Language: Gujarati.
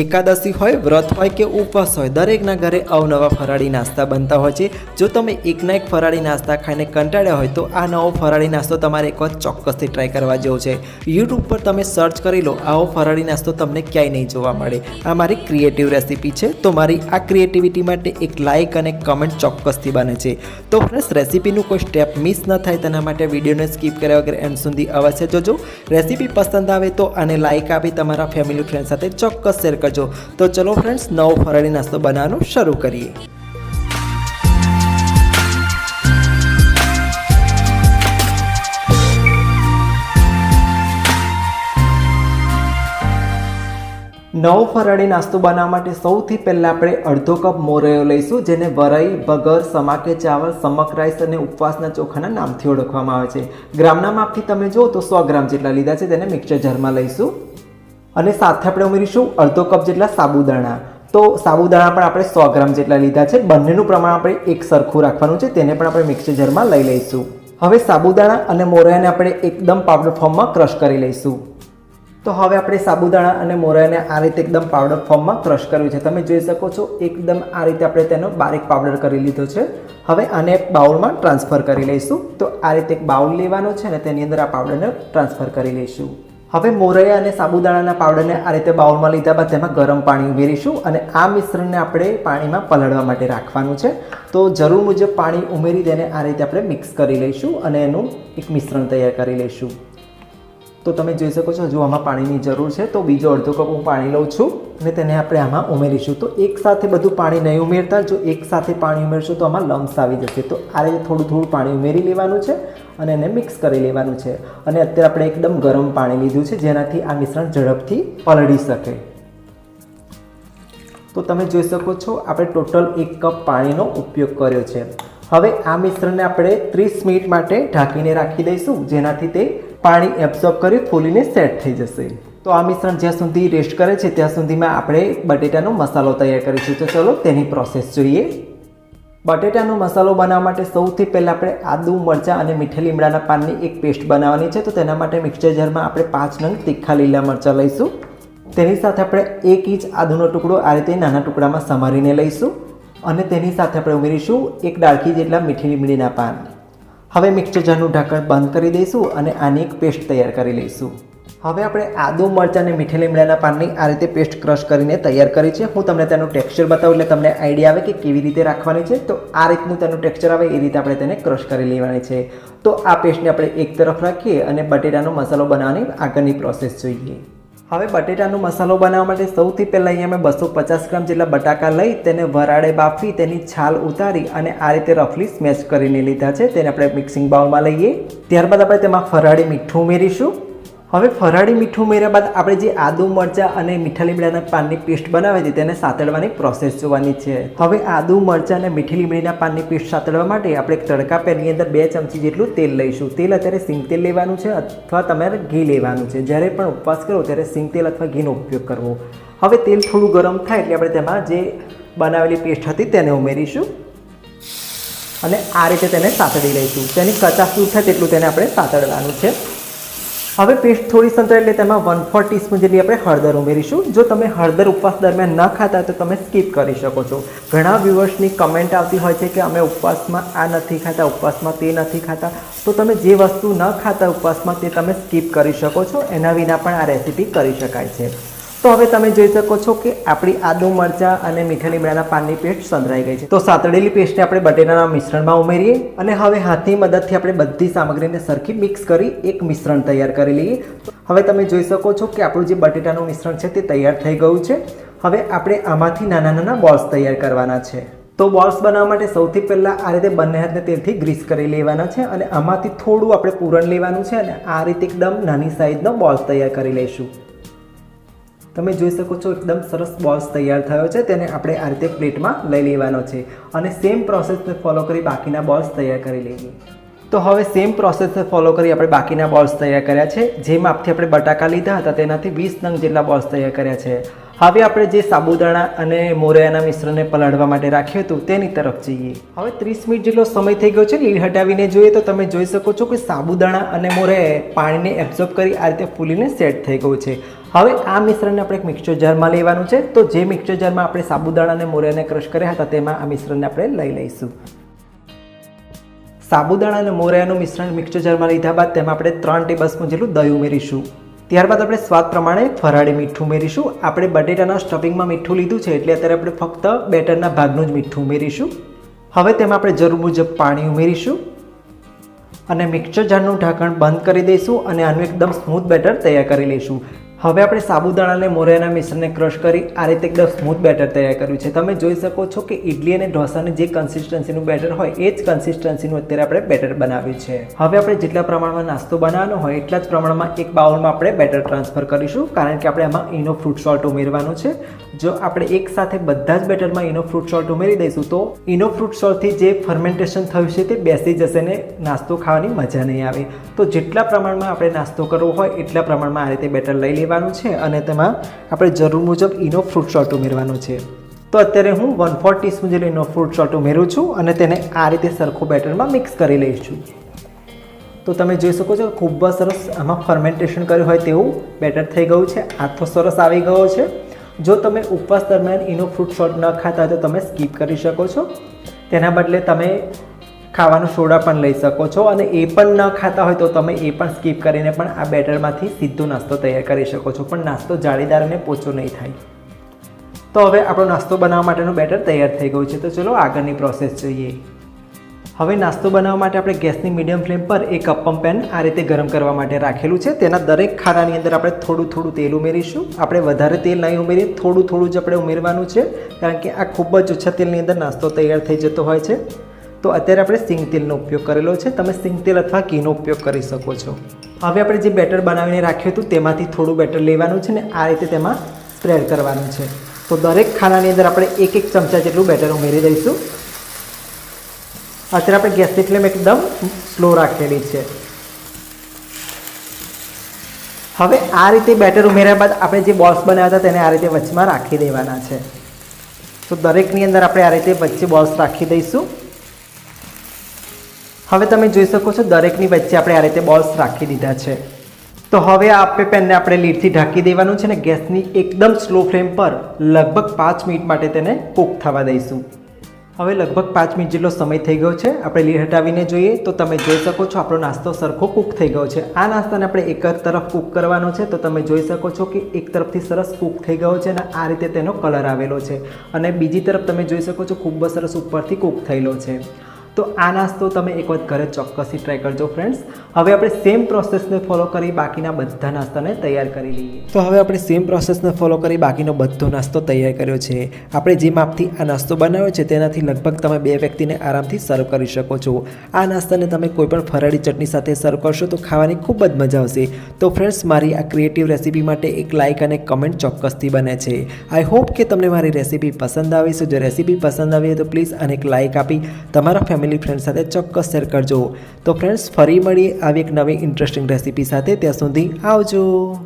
એકાદશી હોય, વ્રત હોય કે ઉપવાસ હોય, દરેકના ઘરે અવનવા ફરાળી નાસ્તા બનતા હોય છે. જો તમે એકના એક ફરાળી નાસ્તા ખાઈને કંટાળ્યા હોય, તો આ નવો ફરાળી નાસ્તો તમારે એક વખત ચોક્કસથી ટ્રાય કરવા જેવો છે. યુટ્યુબ પર તમે સર્ચ કરી લો, આવો ફરાળી નાસ્તો તમને ક્યાંય નહીં જોવા મળે. આ મારી ક્રિએટિવ રેસીપી છે. તો મારી આ ક્રિએટિવિટી માટે એક લાઇક અને કમેન્ટ ચોક્કસથી બને છે. તો ફ્રેન્ડ્સ રેસીપીનું કોઈ સ્ટેપ મિસ ન થાય, તેના માટે વિડીયોને સ્કીપ કર્યા વગર એન્ડ સુધી અવશ્ય જોજો. રેસીપી પસંદ આવે તો આને લાઇક આપી તમારા ફેમિલી ફ્રેન્ડ સાથે ચોક્કસ શેર કરજો. તો ચલો ફ્રેન્ડ્સ નવો ફરાળી નાસ્તો બનાવવાનું શરૂ કરીએ. નવો ફરાળી નાસ્તો બનાવવા માટે સૌથી પહેલાં આપણે અડધો કપ મોરૈયો લઈશું, જેને વરાઈ ભગર સમાકે ચાવલ, સમક રાઈસ અને ઉપવાસના ચોખાના નામથી ઓળખવામાં આવે છે. ગ્રામના માપથી તમે જુઓ તો સો ગ્રામ જેટલા લીધા છે, તેને મિક્સર જારમાં લઈશું. અને સાથે આપણે ઉમેરીશું અડધો કપ જેટલા સાબુદાણા. તો સાબુદાણા પણ આપણે સો ગ્રામ જેટલા લીધા છે. બંનેનું પ્રમાણ આપણે એક સરખું રાખવાનું છે. તેને પણ આપણે મિક્સર જારમાં લઈ લઈશું. હવે સાબુદાણા અને મોરૈયાને આપણે એકદમ પાવડર ફોર્મમાં ક્રશ કરી લઈશું. તો હવે આપણે સાબુદાણા અને મોરૈયાને આ રીતે એકદમ પાવડર ફોર્મમાં ક્રશ કર્યું છે. તમે જોઈ શકો છો, એકદમ આ રીતે આપણે તેનો બારીક પાવડર કરી લીધો છે. હવે આને એક બાઉલમાં ટ્રાન્સફર કરી લઈશું. તો આ રીતે એક બાઉલ લેવાનો છે ને તેની અંદર આ પાવડરને ટ્રાન્સફર કરી લઈશું. હવે મોરૈયા અને સાબુદાણાના પાવડરને આ રીતે બાઉલમાં લીધા બાદ તેમાં ગરમ પાણી ઉમેરીશું અને આ મિશ્રણને આપણે પાણીમાં પલળવા માટે રાખવાનું છે. તો જરૂર મુજબ પાણી ઉમેરી તેને આ રીતે આપણે મિક્સ કરી લઈશું અને એનું એક મિશ્રણ તૈયાર કરી લઈશું. તો તમે જોઈ શકો છો હજુ આમાં પાણીની જરૂર છે, તો બીજો અડધો કપ હું પાણી લઉં છું અને તેને આપણે આમાં ઉમેરીશું. તો એક સાથે બધું પાણી નહીં ઉમેરતા, જો એક સાથે પાણી ઉમેરશું તો આમાં લમ્સ આવી જશે. તો આ રીતે થોડું થોડું પાણી ઉમેરી લેવાનું છે અને એને મિક્સ કરી લેવાનું છે. અને અત્યારે આપણે એકદમ ગરમ પાણી લીધું છે, જેનાથી આ મિશ્રણ ઝડપથી પલળી શકે. તો તમે જોઈ શકો છો, આપણે ટોટલ એક કપ પાણીનો ઉપયોગ કર્યો છે. હવે આ મિશ્રણને આપણે ત્રીસ મિનિટ માટે ઢાંકીને રાખી દઈશું, જેનાથી તે પાણી એબ્સોર્બ કરી ફૂલીને સેટ થઈ જશે. તો આ મિશ્રણ જ્યાં સુધી રેસ્ટ કરે છે, ત્યાં સુધીમાં આપણે બટેટાનો મસાલો તૈયાર કરીશું. તો ચલો તેની પ્રોસેસ જોઈએ. બટેટાનો મસાલો બનાવવા માટે સૌથી પહેલાં આપણે આદુ, મરચાં અને મીઠા લીમડાના પાનની એક પેસ્ટ બનાવવાની છે. તો તેના માટે મિક્સર જારમાં આપણે પાંચ નંગ તીખા લીલા મરચાં લઈશું. તેની સાથે આપણે એક ઇંચ આદુનો ટુકડો આ રીતે નાના ટુકડામાં સમારીને લઈશું. અને તેની સાથે આપણે ઉમેરીશું એક ડાળખી જેટલા મીઠી લીમડીના પાન. હવે મિક્સર જારનું ઢાંકણ બંધ કરી દઈશું અને આની એક પેસ્ટ તૈયાર કરી લઈશું. હવે આપણે આદુ, મરચાં અને મીઠા લીમડાના પાનની આ રીતે પેસ્ટ ક્રશ કરીને તૈયાર કરી છે. હું તમને તેનું ટેક્સચર બતાવું એટલે તમને આઈડિયા આવે કે કેવી રીતે રાખવાની છે. તો આ રીતનું તેનું ટેક્સચર આવે, એ રીતે આપણે તેને ક્રશ કરી લેવાની છે. તો આ પેસ્ટને આપણે એક તરફ રાખીએ અને બટેટાનો મસાલો બનાવવાની આગળની પ્રોસેસ જોઈએ. હવે બટેટાનો મસાલો બનાવવા માટે સૌથી પહેલાં અહીંયા મેં બસો પચાસ ગ્રામ જેટલા બટાકા લઈ તેને વરાળે બાફી તેની છાલ ઉતારી અને આ રીતે રફલી સ્મેશ કરીને લીધા છે. તેને આપણે મિક્સિંગ બાઉલમાં લઈએ. ત્યારબાદ આપણે તેમાં ફરાળી મીઠું ઉમેરીશું. હવે ફરાળી મીઠું ઉમેર્યા બાદ આપણે જે આદુ, મરચાં અને મીઠા લીમડાના પાનની પેસ્ટ બનાવી હતી તેને સાતડવાની પ્રોસેસ જોવાની છે. હવે આદુ, મરચાં અને મીઠી લીમડીના પાનની પેસ્ટ સાતડવા માટે આપણે તડકા પેનની અંદર બે ચમચી જેટલું તેલ લઈશું. તેલ અત્યારે સિંગ તેલ લેવાનું છે અથવા તમારે ઘી લેવાનું છે. જ્યારે પણ ઉપવાસ કરો ત્યારે સિંગ તેલ અથવા ઘીનો ઉપયોગ કરવો. હવે તેલ થોડું ગરમ થાય એટલે આપણે તેમાં જે બનાવેલી પેસ્ટ હતી તેને ઉમેરીશું. અને આ રીતે તેને સાતળી લઈશું. તેની કચાશ દૂર થાય તેટલું તેને આપણે સાતડવાનું છે. હવે પેસ્ટ થોડી સંતળે એટલે તેમાં વન ફોર ટીસ્પૂન જેટલી આપણે હળદર ઉમેરીશું. જો તમે હળદર ઉપવાસ દરમિયાન ન ખાતા તો તમે સ્કીપ કરી શકો છો. ઘણા વ્યૂવર્સની કમેન્ટ આવતી હોય છે કે અમે ઉપવાસમાં આ નથી ખાતા, ઉપવાસમાં તે નથી ખાતા. તો તમે જે વસ્તુ ન ખાતા ઉપવાસમાં તે તમે સ્કીપ કરી શકો છો. એના વિના પણ આ રેસીપી કરી શકાય છે. તો હવે તમે જોઈ શકો છો કે આપણી આદુ મરચાં અને મીઠા લીમડાના પાનની પેસ્ટ સંતરાઈ ગઈ છે. તો સાતળેલી પેસ્ટને આપણે બટેટાના મિશ્રણમાં ઉમેરીએ અને હવે હાથની મદદથી આપણે બધી સામગ્રીને સરખી મિક્સ કરી એક મિશ્રણ તૈયાર કરી લઈએ. હવે તમે જોઈ શકો છો કે આપણું જે બટેટાનું મિશ્રણ છે તે તૈયાર થઈ ગયું છે. હવે આપણે આમાંથી નાના નાના બોલ્સ તૈયાર કરવાના છે. તો બોલ્સ બનાવવા માટે સૌથી પહેલાં આ રીતે બંને હાથને તેલથી ગ્રીસ કરી લેવાના છે અને આમાંથી થોડું આપણે પૂરણ લેવાનું છે અને આ રીતે એકદમ નાની સાઇઝનો બોલ્સ તૈયાર કરી લઈશું. તમે જોઈ શકો છો એકદમ સરસ બોલ્સ તૈયાર થયો છે, તેને આપણે આ રીતે પ્લેટમાં લઈ લેવાનો છે. અને સેમ પ્રોસેસને ફોલો કરી બાકીના બોલ્સ તૈયાર કરી લઈએ. તો હવે સેમ પ્રોસેસને ફોલો કરી આપણે બાકીના બોલ્સ તૈયાર કર્યા છે. જે માપથી આપણે બટાકા લીધા હતા, તેનાથી વીસ નંગ જેટલા બોલ્સ તૈયાર કર્યા છે. હવે આપણે જે સાબુદાણા અને મોરૈયાના મિશ્રણને પલાળવા માટે રાખ્યું હતું, તેની તરફ જઈએ. હવે ત્રીસ મિનિટ જેટલો સમય થઈ ગયો છે લીડ હટાવીને જોઈએ તો તમે જોઈ શકો છો કે સાબુદાણા અને મોરૈયાએ પાણીને એબ્ઝોર્બ કરી આ રીતે ફૂલીને સેટ થઈ ગયું છે. હવે આ મિશ્રણને આપણે એક મિક્સચર જારમાં લેવાનું છે. તો જે મિક્સચર જારમાં આપણે સાબુદાણા અને મોરૈયાને ક્રશ કર્યા હતા, તેમાં આ મિશ્રણને આપણે લઈ લઈશું. સાબુદાણા અને મોરૈયાનું મિશ્રણ મિક્સચર જારમાં લીધા બાદ તેમાં આપણે ત્રણ ટેબલ સ્પૂન જેટલું દહીં ઉમેરીશું. ત્યારબાદ આપણે સ્વાદ પ્રમાણે ફરાળી મીઠું ઉમેરીશું. આપણે બટેટાના સ્ટફિંગમાં મીઠું લીધું છે એટલે અત્યારે આપણે ફક્ત બેટરના ભાગનું જ મીઠું ઉમેરીશું. હવે તેમાં આપણે જરૂર મુજબ પાણી ઉમેરીશું. અને મિક્સચર જારનું ઢાંકણ બંધ કરી દઈશું અને આનું એકદમ સ્મૂથ બેટર તૈયાર કરી લઈશું. હવે આપણે સાબુદાણા અને મિશ્રણને ક્રશ કરી આ રીતે એકદમ સ્મૂથ બેટર તૈયાર કર્યું છે. તમે જોઈ શકો છો કે ઇડલી અને ઢોસાની જે કન્સિસ્ટન્સીનું બેટર હોય, એ જ કન્સિસ્ટન્સીનું અત્યારે આપણે બેટર બનાવ્યું છે. હવે આપણે જેટલા પ્રમાણમાં નાસ્તો બનાવવાનો હોય, એટલા જ પ્રમાણમાં એક બાઉલમાં આપણે બેટર ટ્રાન્સફર કરીશું, કારણ કે આપણે આમાં ઇનો ફ્રૂટ સોલ્ટ ઉમેરવાનું છે. જો આપણે એક સાથે બધા જ બેટરમાં ઇનો ફ્રૂટ સોલ્ટ ઉમેરી દઈશું, તો ઇનો ફ્રૂટ સોલ્ટથી જે ફર્મેન્ટેશન થયું છે તે બેસી જશે ને નાસ્તો ખાવાની મજા નહીં આવે. તો જેટલા પ્રમાણમાં આપણે નાસ્તો કરવો હોય, એટલા પ્રમાણમાં આ રીતે બેટર લઈ લેવાનું છે અને તેમાં આપણે જરૂર મુજબ ઇનો ફ્રૂટ સોલ્ટ ઉમેરવાનું છે. તો અત્યારે હું વન ફોર ટીસ્પૂન જેટલો ફ્રૂટ સોલ્ટ ઉમેરું છું અને તેને આ રીતે સરખું બેટરમાં મિક્સ કરી લઈશું તો તમે જોઈ શકો છો, ખૂબ જ સરસ આમાં ફર્મેન્ટેશન કર્યું હોય તેવું બેટર થઈ ગયું છે. આથો સરસ આવી ગયો છે. જો તમે ઉપવાસ દરમિયાન એનો ફ્રૂટ શોટ ન ખાતા તો તમે સ્કીપ કરી શકો છો. તેના બદલે તમે ખાવાનું સોડા પણ લઈ શકો છો અને એ પણ ન ખાતા હોય તો તમે એ પણ સ્કીપ કરીને પણ આ બેટરમાંથી સીધો નાસ્તો તૈયાર કરી શકો છો. પણ નાસ્તો જાળીદાર અને પોચો નહીં થાય. તો હવે આપણો નાસ્તો બનાવવા માટેનું બેટર તૈયાર થઈ ગયું છે. તો ચલો આગળની પ્રોસેસ જોઈએ. હવે નાસ્તો બનાવવા માટે આપણે ગેસની મીડિયમ ફ્લેમ પર એક અપમ પેન આ રીતે ગરમ કરવા માટે રાખેલું છે. તેના દરેક ખાનાની અંદર આપણે થોડું થોડું તેલ ઉમેરીશું. આપણે વધારે તેલ નહીં ઉમેરીએ, થોડું થોડું જ આપણે ઉમેરવાનું છે. કારણ કે આ ખૂબ જ ઓછા તેલની અંદર નાસ્તો તૈયાર થઈ જતો હોય છે. તો અત્યારે આપણે સિંગ તેલનો ઉપયોગ કરેલો છે. તમે સિંગ તેલ અથવા ઘીનો ઉપયોગ કરી શકો છો. હવે આપણે જે બેટર બનાવીને રાખ્યું હતું તેમાંથી થોડું બેટર લેવાનું છે ને આ રીતે તેમાં સ્પ્રેડ કરવાનું છે. તો દરેક ખાનાની અંદર આપણે એક એક ચમચા જેટલું બેટર ઉમેરી દઈશું. અત્યારે આપણે ગેસની ફ્લેમ એકદમ સ્લો રાખેલી છે. હવે આ રીતે બેટર ઉમેર્યા બાદ આપણે જે બોલ્સ બનાવ્યા હતા તેને આ રીતે વચમાં રાખી દેવાના છે. તો દરેકની અંદર આપણે આ રીતે વચ્ચે બોલ્સ રાખી દઈશું. હવે તમે જોઈ શકો છો દરેકની વચ્ચે આપણે આ રીતે બોલ્સ રાખી દીધા છે. તો હવે આપે પેનને આપણે લીડથી ઢાંકી દેવાનું છે ને ગેસની એકદમ સ્લો ફ્લેમ પર લગભગ પાંચ મિનિટ માટે તેને કૂક થવા દઈશું. હવે લગભગ પાંચ મિનિટ જેટલો સમય થઈ ગયો છે. આપણે લીડ હટાવીને જોઈએ તો તમે જોઈ શકો છો આપણો નાસ્તો સરખો કૂક થઈ ગયો છે. આ નાસ્તાને આપણે એક જ તરફ કૂક કરવાનો છે તો તમે જોઈ શકો છો કે એક તરફથી સરસ કૂક થઈ ગયો છે અને આ રીતે તેનો કલર આવેલો છે. અને બીજી તરફ તમે જોઈ શકો છો ખૂબ જ સરસ ઉપરથી કૂક થયેલો છે. તો આ નાસ્તો તમે એક વખત ઘરે ચોક્કસથી ટ્રાય કરજો ફ્રેન્ડ્સ હવે આપણે સેમ પ્રોસેસને ફોલો કરી બાકીના બધા નાસ્તાને તૈયાર કરી લઈએ. તો હવે આપણે સેમ પ્રોસેસને ફોલો કરી બાકીનો બધો નાસ્તો તૈયાર કર્યો છે. આપણે જે માપથી આ નાસ્તો બનાવ્યો છે તેનાથી લગભગ તમે બે વ્યક્તિને આરામથી સર્વ કરી શકો છો. આ નાસ્તાને તમે કોઈપણ ફરાળી ચટણી સાથે સર્વ કરશો તો ખાવાની ખૂબ જ મજા આવશે. તો ફ્રેન્ડ્સ મારી આ ક્રિએટિવ રેસીપી માટે એક લાઇક અને કમેન્ટ ચોક્કસથી બને છે. આઈ હોપ કે તમને મારી રેસીપી પસંદ આવી છે. જો રેસીપી પસંદ આવી તો પ્લીઝ અને એક લાઇક આપી તમારા ફેમિલી ફ્રેન્ડ સાથે ચોક્કસ શેર કરજો. તો ફ્રેન્ડ્સ ફરી મળીએ આવી એક નવી ઇન્ટરેસ્ટિંગ રેસીપી સાથે. ત્યાં સુધી આવજો.